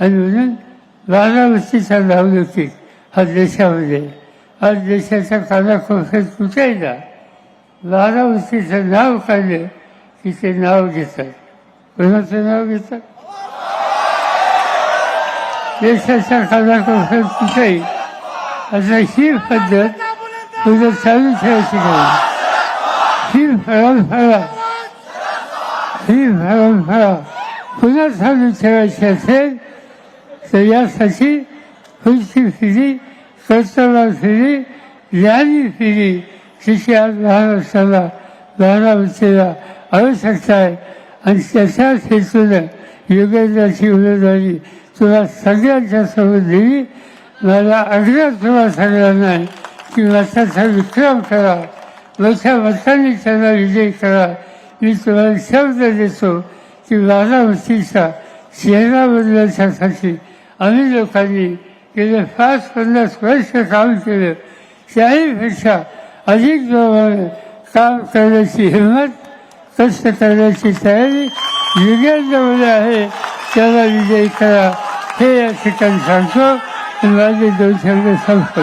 आणि म्हणून बारा वस्तीचा होती हा देशामध्ये आज देशाच्या कानाकोपऱ्यात कुठेही ना नाव काढलं की ते नाव घेतात कोणाचं नाव घेतात देशाच्या कानाकोपऱ्यात कुठेही आता ही पद्धत तुझं चालू ठेवायची नाही ही परंपरा ही परंपरा पुन्हा चालू ठेवायची असेल तर यासाठी पुढची पिढी कर्तव्य पिढी ज्ञानी पिढी तिची आज महाराष्ट्राला बारामतीला आवश्यकता आहे आणि त्याच्याच हेतूनं योगेंद्राची उमेदवारी तुला सगळ्यांच्या समोर दिली मला आग्रह तुला सगळ्यांना आहे की मताचा विक्रम करा मोठ्या मतांनी त्यांना विजय करा मी तुम्हाला शब्द देतो की बारामतीचा चेहरा बदलण्यासाठी आम्ही लोकांनी गेले पाच पन्नास वर्ष काम केलं. त्याहीपेक्षा अधिक जोमाने काम करण्याची हिंमत कष्ट करण्याची तयारी युगेंद्रमध्ये आहे. त्याला विजयी करा. हे या ठिकाणी सांगतो. माझे दोन शब्द संपतो